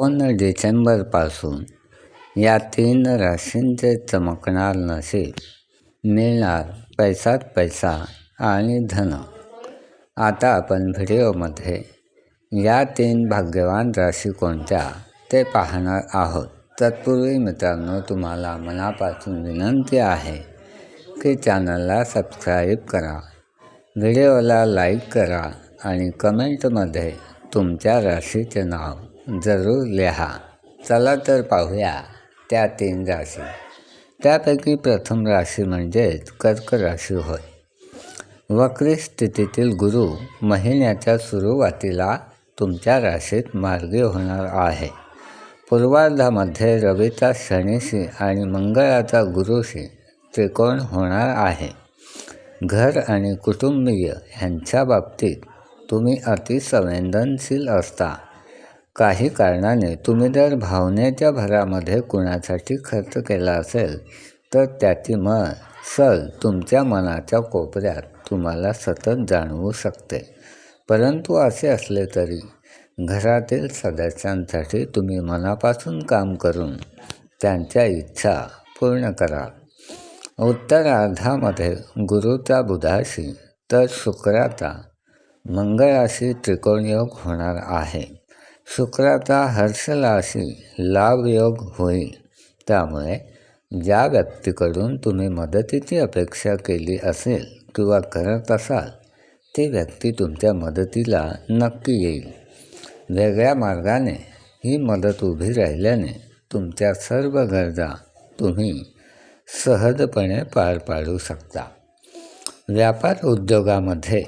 दोन डिसेंबरपासून या तीन राशींचे चमकणार नशीब मिळणार पैसात पैसा आणि धन. आता आपण व्हिडिओमध्ये या तीन भाग्यवान राशी कोणत्या ते पाहणार आहोत. तत्पूर्वी मित्रांनो तुम्हाला मनापासून विनंती आहे की चॅनलला सबस्क्राईब करा व्हिडिओला लाईक करा आणि कमेंटमध्ये तुमच्या राशीचे नाव जरूर लिहा. चला तर पाहूया त्या तीन राशी. त्यापैकी प्रथम राशी म्हणजेच कर्क राशी होय. वक्री स्थितीतील गुरु महिन्याच्या सुरुवातीला तुमच्या राशीत मार्गी होणार आहे. पूर्वार्धामध्ये रवीचा शनीशी आणि मंगळाचा गुरुशी त्रिकोण होणार आहे. घर आणि कुटुंबीय ह्यांच्या बाबतीत तुम्ही अतिसंवेदनशील असता. काही कारणाने तुम्ही जर भावनेच्या भरामध्ये कुणासाठी खर्च केला असेल तर त्याची मळ सल तुमच्या मनाच्या कोपऱ्यात तुम्हाला सतत जाणवू शकते. परंतु असे असले तरी घरातील सदस्यांसाठी तुम्ही मनापासून काम करून त्यांच्या इच्छा पूर्ण करा. उत्तरार्धामध्ये गुरुचा बुधाशी तर शुक्राचा मंगळाशी त्रिकोणयोग होणार आहे. शुक्राचा हर्षलाशी लाभयोग होईल. त्यामुळे ज्या व्यक्तीकडून तुम्ही मदतीची अपेक्षा केली असेल किंवा करत असाल ती व्यक्ती तुमच्या मदतीला नक्की येईल. वेगळ्या मार्गाने ही मदत उभी राहिल्याने तुमच्या सर्व गरजा तुम्ही सहजपणे पार पाडू शकता. व्यापार उद्योगामध्ये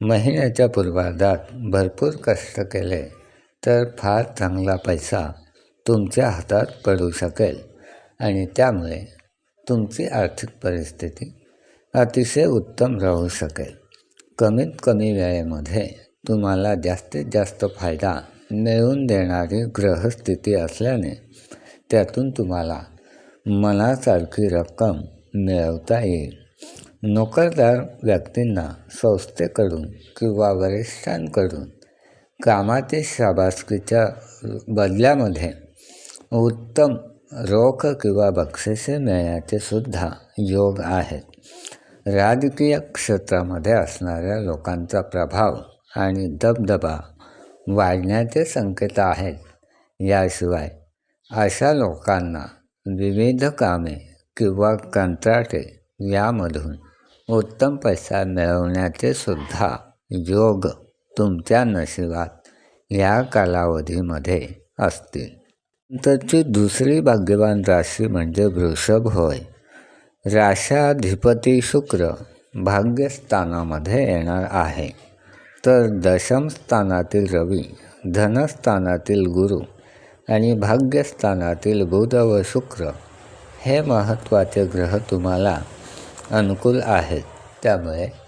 महिन्याच्या पूर्वार्धात भरपूर कष्ट केले. तर फार चांगला पैसा तुमच्या हातात पडू शकेल. आणि त्यामुळे तुमची आर्थिक परिस्थिती अतिशय उत्तम राहू शकेल. कमीत कमी वेळेमध्ये तुम्हाला जास्तीत जास्त फायदा मिळवून देणारी ग्रहस्थिती असल्याने त्यातून तुम्हाला मनासारखी रक्कम मिळवता येईल. नोकरदार व्यक्तींना संस्थेकडून किंवा वरिष्ठांकडून कामाचे शाबासकीच्या बदल्यामध्ये उत्तम रोख किंवा बक्षिसे मिळण्याचे सुद्धा योग आहेत. राजकीय क्षेत्रामध्ये असणाऱ्या लोकांचा प्रभाव आणि दबदबा वाढण्याचे संकेत आहेत. याशिवाय अशा लोकांना विविध कामे किंवा कंत्राटे यामधून उत्तम पैसा मिळवण्याचे सुद्धा योग तुमच्या नशिबात या कालावधीमध्ये असतील. नंतरची दुसरी भाग्यवान राशी म्हणजे वृषभ होय. राशाधिपती शुक्र भाग्यस्थानामध्ये येणार आहे. तर दशमस्थानातील रवी धनस्थानातील गुरु आणि भाग्यस्थानातील बुध व शुक्र हे महत्त्वाचे ग्रह तुम्हाला अनुकूल आहेत. त्यामुळे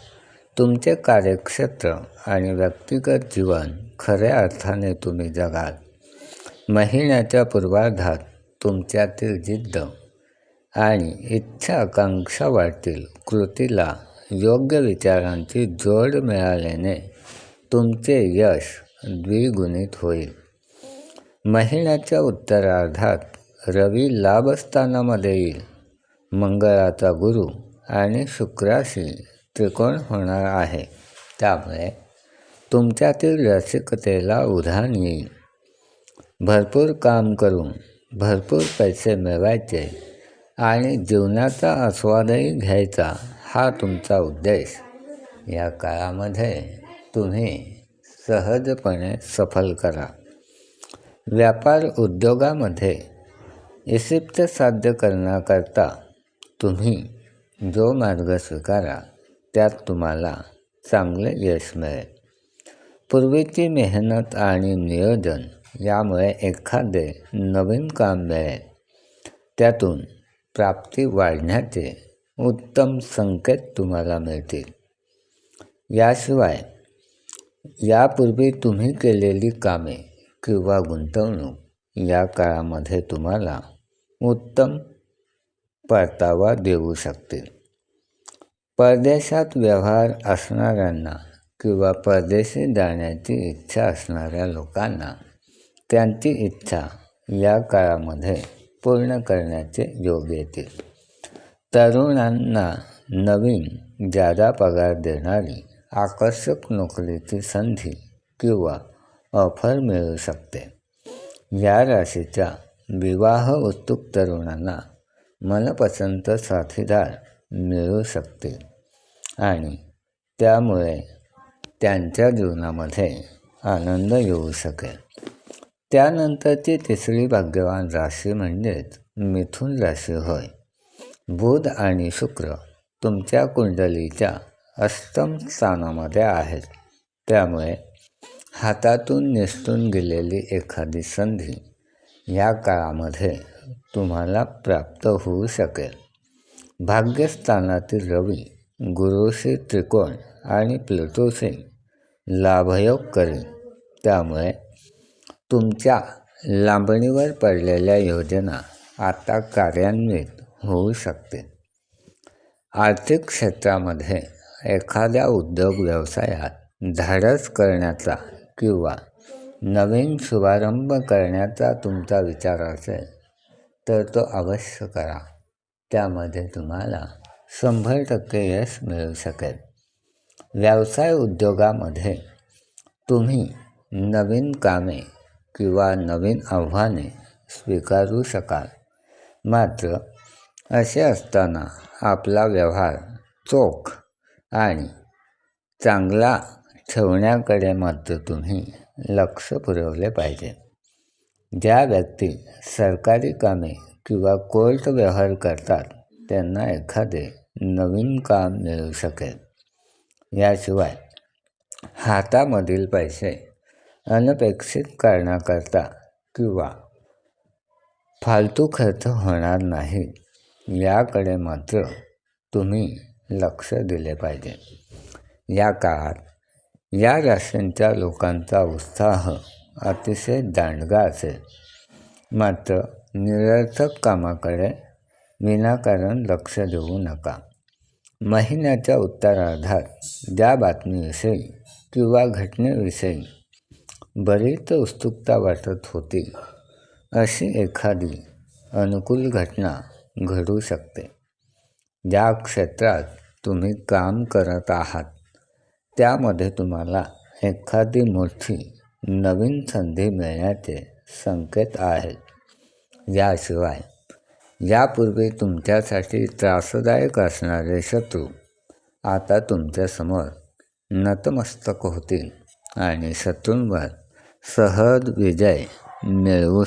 तुमचे कार्यक्षेत्र आणि व्यक्तिगत जीवन खऱ्या अर्थाने तुम्ही जगाल. महिन्याच्या पूर्वार्धात तुमच्यातील जिद्द आणि इच्छा आकांक्षा वाढतील. कृतीला योग्य विचारांची जोड मिळाल्याने तुमचे यश द्विगुणित होईल. महिन्याच्या उत्तरार्धात रवी लाभस्थानामध्ये येईल. मंगळाचा गुरु आणि शुक्राशी त्रिकोण होणार आहे. त्यामुळे तुमच्यातील रसिकतेला उधाण येईल. भरपूर काम करून भरपूर पैसे मिळवायचे आणि जीवनाचा आस्वादही घ्यायचा हा तुमचा उद्देश. या काळामध्ये तुम्ही सहजपणे सफल करा. व्यापार उद्योगामध्ये इसिप्त साध्य करण्याकरता तुम्ही जो मार्ग स्वीकारा त्यात तुम्हाला चांगले यश मिळेल. पूर्वीची मेहनत आणि नियोजन यामुळे एखादे नवीन काम मिळेल. त्यातून प्राप्ती वाढण्याचे उत्तम संकेत तुम्हाला मिळतील. याशिवाय यापूर्वी तुम्ही केलेली कामे किंवा गुंतवणूक या काळामध्ये तुम्हाला उत्तम परतावा देऊ शकतील. परदेशात व्यवहार असणाऱ्यांना किंवा परदेशी जाण्याची इच्छा असणाऱ्या लोकांना त्यांची इच्छा या काळामध्ये पूर्ण करण्याचे योग येतील. तरुणांना नवीन जादा पगार देणारी आकर्षक नोकरीची संधी किंवा ऑफर मिळू शकते. या राशीच्या विवाह उत्सुक तरुणांना मनपसंत साथीदार मिळू शकते. आणि त्यामुळे त्यांच्या जीवनामध्ये आनंद येऊ शकेल. त्यानंतरची तिसरी भाग्यवान राशी म्हणजेच मिथुन राशी होय. बुध आणि शुक्र तुमच्या कुंडलीच्या अष्टम स्थानामध्ये आहेत. त्यामुळे हातातून निसटून गेलेली एखादी संधी या काळामध्ये तुम्हाला प्राप्त होऊ शकेल. भाग्यस्थानातील रवी गुरुशी त्रिकोण आणि प्लुटोशी लाभयोग करेल त्यामुळे तुमच्या लांबणीवर पडलेल्या योजना आता कार्यान्वित होऊ शकते आर्थिक क्षेत्रामध्ये एखाद्या उद्योग व्यवसायात धाडस करण्याचा किंवा नवीन शुभारंभ करण्याचा तुमचा विचार असेल तर तो अवश्य करा. त्यामध्ये तुम्हाला शंभर टक्के यश मिळू शकेल. व्यवसाय उद्योगामध्ये तुम्ही नवीन कामे किंवा नवीन आव्हाने स्वीकारू शकाल. मात्र असे असताना आपला व्यवहार चोख आणि चांगला ठेवण्याकडे मात्र तुम्ही लक्ष पुरवले पाहिजे. ज्या व्यक्ती सरकारी कामे किंवा कोर्ट व्यवहार करतात त्यांना एखादे नवीन काम मिळू शकेल. याशिवाय हातामधील पैसे अनपेक्षित कारणाकरता किंवा फालतू खर्च होणार नाही याकडे मात्र तुम्ही लक्ष दिले पाहिजे. या काळात या राशींच्या लोकांचा उत्साह अतिशय दांडगा असेल. मात्र निरर्थक कामाकडे विनाकारण लक्ष देऊ नका. महिन्याच्या उत्तरार्धात ज्या बातमीविषयी किंवा घटनेविषयी बरीच उत्सुकता वाटत होती अशी एखादी अनुकूल घटना घडू शकते. ज्या क्षेत्रात तुम्ही काम करत आहात त्यामध्ये तुम्हाला एखादी मोठी नवीन संधी मिळण्याचे संकेत आहेत. याशिवाय यापूर्वी तुमच्यासाठी त्रासदायक असणारे शत्रू आता तुमच्यासमोर नतमस्तक होतील आणि शत्रूंवर सहज विजय मिळवू